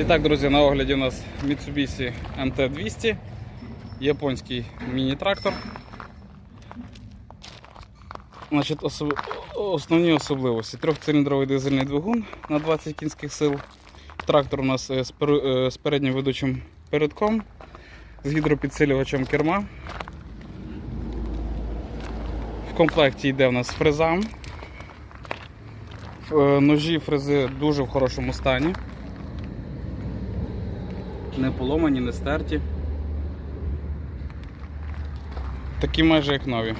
І так, друзі, на огляді у нас Mitsubishi MT200, японський міні-трактор. Значить, особ... Основні особливості. Трьохциліндровий дизельний двигун на 20 кінських сил. Трактор у нас е, з перу- е, з переднім ведучим передком, з гідропідсилювачем керма. В комплекті йде у нас фреза. Е, Ножі фрези дуже в хорошому стані. Не поломані, не стерті. Такі майже як нові.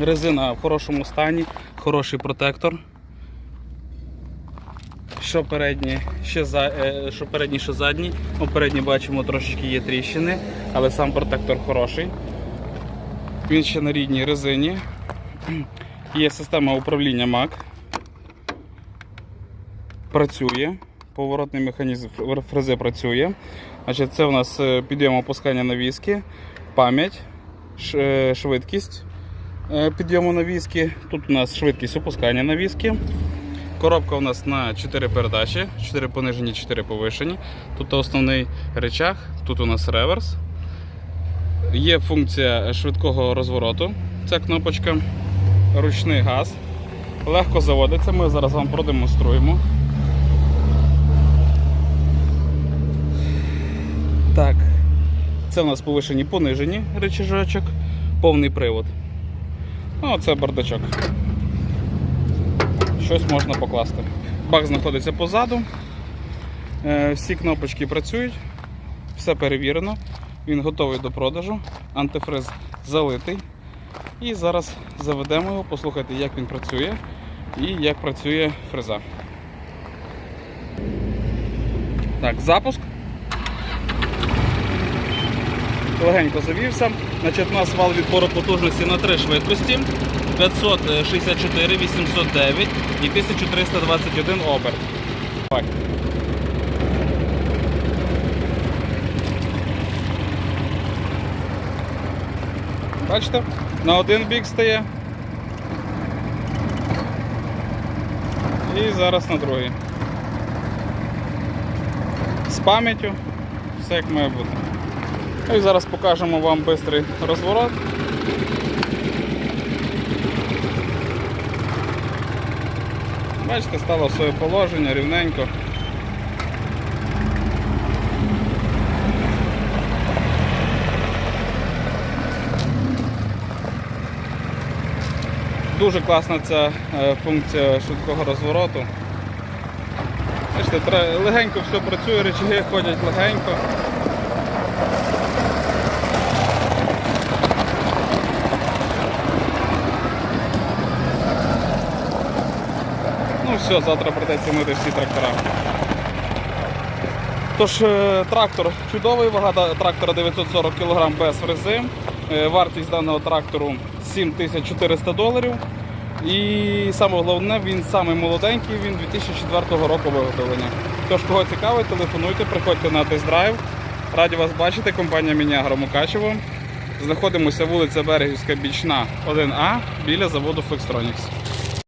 Резина в хорошому стані, хороший протектор. Що передній, ще за, е, що передній, що задній. Ну, передній бачимо трошечки є тріщини, але сам протектор хороший. Він ще на рідній резині. Є система управління MAC. Працює. Поворотний механізм фрези працює. Значить, це у нас е, підйом опускання навіски, пам'ять, е, швидкість е, підйому навіски. Тут у нас швидкість опускання навіски. Коробка у нас на 4 передачі, 4 понижені, 4 повишені. Тут основний речах, тут у нас реверс. Є функція швидкого розвороту. Ця кнопочка, ручний газ. Легко заводиться, ми зараз вам продемонструємо. Так, це у нас повишені понижені речажочок, повний привод. Ну, це бардачок. Щось можна покласти. Бак знаходиться позаду. Е, Всі кнопочки працюють, все перевірено. Він готовий до продажу. Антифриз залитий. І зараз заведемо його, послухайте, як він працює і як працює фреза. Так, запуск. Легенько завівся. Значить, у нас вал відбору потужності на три швидкості: 564, 809 і 1321 оберт. Бачите? На один бік стає. І зараз на другий. З пам'яттю, все як має бути. Ну і зараз покажемо вам швидкий розворот. Бачите, стало своє положення рівненько. Дуже класна ця е, функція швидкого розвороту. Бачите, легенько все працює, речаги ходять легенько. Ну все, завтра придеться мити всі трактора. Тож, е, трактор чудовий, вага трактора 940 кг без фрези. Е, Вартість даного трактору 7400 доларів. І саме головне, він самий молоденький, він 2004 року виготовлення. Тож, кого цікавить, телефонуйте, приходьте на тест-драйв. Раді вас бачити, компанія Мінягро Мукачево. Знаходимося вулиця Берегівська, Бічна, 1А, біля заводу Flextronics.